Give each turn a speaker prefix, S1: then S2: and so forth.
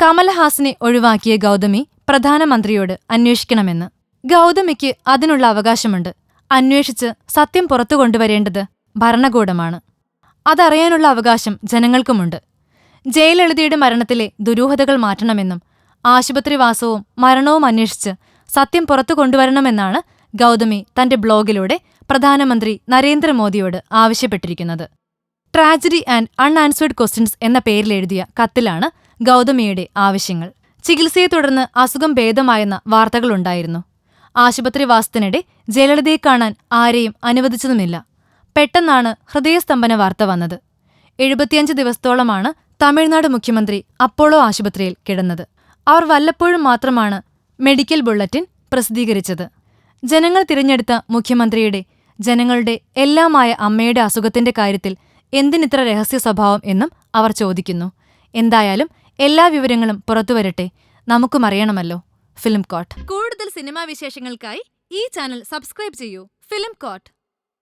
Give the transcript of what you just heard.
S1: കമൽഹാസനെ ഒഴിവാക്കിയ ഗൗതമി പ്രധാനമന്ത്രിയോട് അന്വേഷിക്കണമെന്ന്. ഗൗതമിക്ക് അതിനുള്ള അവകാശമുണ്ട്. അന്വേഷിച്ച് സത്യം പുറത്തു കൊണ്ടുവരേണ്ടത് ഭരണകൂടമാണ്. അതറിയാനുള്ള അവകാശം ജനങ്ങൾക്കുമുണ്ട്. ജയലളിതയുടെ മരണത്തിലെ ദുരൂഹതകൾ മാറ്റണമെന്നും ആശുപത്രിവാസവും മരണവും അന്വേഷിച്ച് സത്യം പുറത്തു കൊണ്ടുവരണമെന്നാണ് ഗൗതമി തന്റെ ബ്ലോഗിലൂടെ പ്രധാനമന്ത്രി നരേന്ദ്രമോദിയോട് ആവശ്യപ്പെട്ടിരിക്കുന്നത്. ട്രാജഡി ആൻഡ് അൺആൻസ്വേർഡ് ക്വസ്റ്റ്യൻസ് എന്ന പേരിൽ എഴുതിയ കത്തിലാണ് ഗൗതമിയുടെ ആവശ്യങ്ങൾ. ചികിത്സയെ തുടർന്ന് അസുഖം ഭേദമായെന്ന വാർത്തകളുണ്ടായിരുന്നു. ആശുപത്രിവാസത്തിനിടെ ജയലളിതയെ കാണാൻ ആരെയും അനുവദിച്ചതുമില്ല. പെട്ടെന്നാണ് ഹൃദയസ്തംഭന വാർത്ത വന്നത്. എഴുപത്തിയഞ്ച് ദിവസത്തോളമാണ് തമിഴ്നാട് മുഖ്യമന്ത്രി അപ്പോളോ ആശുപത്രിയിൽ കിടന്നത്. അവർ വല്ലപ്പോഴും മാത്രമാണ് മെഡിക്കൽ ബുള്ളറ്റിൻ പ്രസിദ്ധീകരിച്ചത്. ജനങ്ങൾ തിരഞ്ഞെടുത്ത മുഖ്യമന്ത്രിയുടെ ജനങ്ങളുടെ എല്ലാമായ അമ്മയുടെ അസുഖത്തിന്റെ കാര്യത്തിൽ എന്തിനിത്ര രഹസ്യ സ്വഭാവം എന്നും അവർ ചോദിക്കുന്നു. എന്തായാലും എല്ലാ വിവരങ്ങളും പുറത്തുവരട്ടെ. നമുക്കും അറിയണമല്ലോ. Film court. കൂടുതൽ സിനിമാ വിശേഷങ്ങൾക്കായി ഈ ചാനൽ സബ്സ്ക്രൈബ് ചെയ്യൂ. Film coat.